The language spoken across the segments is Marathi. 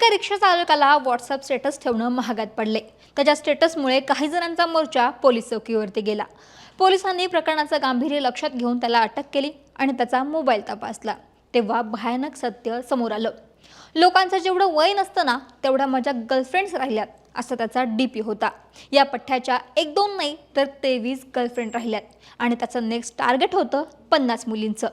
एका रिक्षा चालकाला व्हॉट्सअप स्टेटस ठेवणं महागात पडले. त्याच्या स्टेटसमुळे काही जणांचा मोर्चा पोलीस चौकीवरती गेला. पोलिसांनी प्रकरणाचं गांभीर्य लक्षात घेऊन त्याला अटक केली आणि त्याचा मोबाईल तपासला. तेव्हा भयानक सत्य समोर आलं. लोकांचं जेवढं वय नसतं ना तेवढ्या माझ्या गर्लफ्रेंड्स राहिल्यात असा त्याचा डी पी होता. या पठ्ठ्याच्या एक दोन नाही तर तेवीस गर्लफ्रेंड राहिल्यात. आणि त्याचं नेक्स्ट टार्गेट होतं पन्नास मुलींचं.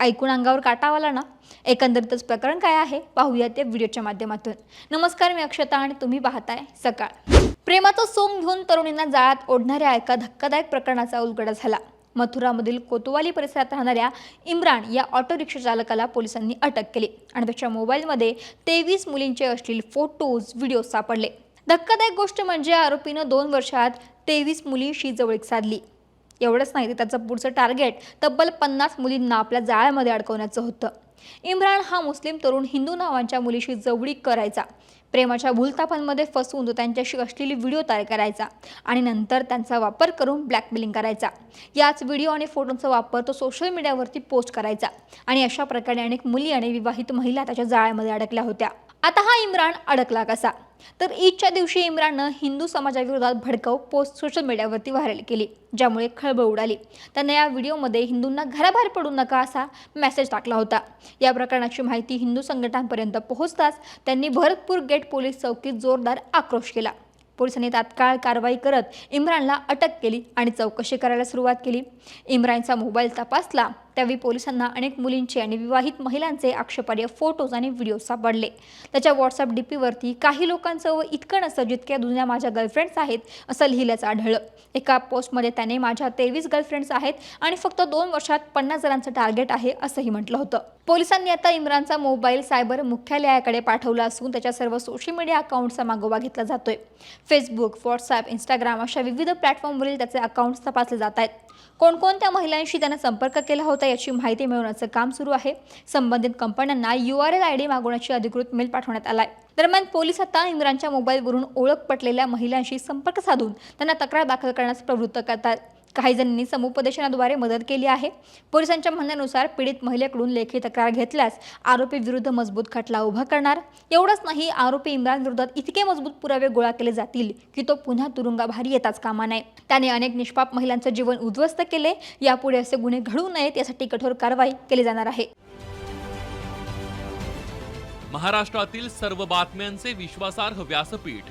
ऐकून अंगावर काटावाला ना. एकंदरीतच प्रकरण काय आहे? पाहूया ते व्हिडिओच्या माध्यमातून. नमस्कार मी अक्षता आणि तुम्ही पाहताय सकाळ. प्रेमाचा सोंग घेऊन तरुणींना जाळ्यात ओढणाऱ्या एका धक्कादायक प्रकरणाचा उलगडा झाला. मथुरामधील कोतवाली परिसरात राहणाऱ्या इम्रान या ऑटो रिक्षा चालकाला पोलिसांनी अटक केली आणि त्याच्या मोबाईलमध्ये तेवीस मुलींचे असलेले फोटोज व्हिडिओ सापडले. धक्कादायक गोष्ट म्हणजे आरोपीनं दोन वर्षात तेवीस मुलींशी जवळीक साधली. एवढंच नाही तर त्याचं पुढचं टार्गेट तब्बल पन्नास मुलींना आपल्या जाळ्यामध्ये अडकवण्याचं होतं. इम्रान हा मुस्लिम तरुण हिंदू नावांच्या मुलीशी जवळीक करायचा. प्रेमाच्या भूलतापांमध्ये फसवून तो त्यांच्याशी असलेली व्हिडिओ तयार करायचा आणि नंतर त्यांचा वापर करून ब्लॅकमेलिंग करायचा. याच व्हिडिओ आणि फोटोंचा वापर तो सोशल मीडियावरती पोस्ट करायचा आणि अशा प्रकारे अनेक मुली आणि विवाहित महिला त्याच्या जाळ्यामध्ये अडकल्या होत्या. आता हा इम्रान अडकला कसा? तर ईदच्या दिवशी इम्राननं हिंदू समाजाविरोधात भडकाऊ पोस्ट सोशल मीडियावरती व्हायरल केली ज्यामुळे खळबळ उडाली. त्यानं या व्हिडिओमध्ये हिंदूंना घराबाहेर पडू नका असा मेसेज टाकला होता. या प्रकरणाची माहिती हिंदू संघटनांपर्यंत पोहोचताच त्यांनी भरतपूर गेट पोलीस चौकीत जोरदार आक्रोश केला. पोलिसांनी तात्काळ कारवाई करत इम्रानला अटक केली आणि चौकशी करायला सुरुवात केली. इम्रानचा मोबाईल तपासला त्यावेळी पोलिसांना अनेक मुलींचे आणि विवाहित महिलांचे आक्षेपार्ह फोटोज आणि व्हिडिओ सापडले. त्याच्या व्हॉट्सअप डी पीवरती काही लोकांचं व इतकं नसतं जितक्या दुनिया माझ्या गर्लफ्रेंड्स आहेत असं लिहिल्याचं आढळलं. एका पोस्टमध्ये त्याने माझ्या तेवीस गर्लफ्रेंड्स आहेत आणि फक्त दोन वर्षात पन्नास जणांचं टार्गेट आहे असंही म्हटलं होतं. पोलिसांनी आता इम्रानचा मोबाईल सायबर मुख्यालयाकडे पाठवला असून त्याच्या सर्व सोशल मीडिया अकाउंटचा मागोवा घेतला जातोय. फेसबुक व्हॉट्सअप इंस्टाग्राम अशा विविध प्लॅटफॉर्मवरील त्याचे अकाउंट्स तपासले जात आहेत. कोणकोणत्या महिलांशी त्यानं संपर्क केला होता याची माहिती मिळवण्याचं काम सुरू आहे. संबंधित कंपन्यांना U R L I D मागवण्याची अधिकृत मेल पाठवण्यात आलाय. दरम्यान पोलीस आता इम्रानच्या मोबाईलवरून ओळख पटलेल्या महिलांशी संपर्क साधून त्यांना तक्रार दाखल करण्यास प्रवृत्त करतात. काही जणांनी समुपदेशनाद्वारे मदत केली आहे. पोलिसांच्या म्हणण्यानुसार पीडित महिलेकडून लेखी तक्रार घेतल्यास आरोपी विरुद्ध मजबूत खटला उभा करणार. एवढंच नाही आरोपी इम्रान विरोधात इतके मजबूत पुरावे गोळा केले जातील की तो पुन्हा तुरुंगाभारी येताच कामा नये. त्याने अनेक निष्पाप महिलांचं जीवन उद्ध्वस्त केले. यापुढे असे गुन्हे घडू नयेत यासाठी कठोर कारवाई केली जाणार आहे. महाराष्ट्रातील सर्व बातम्यांचे विश्वासार्ह व्यासपीठ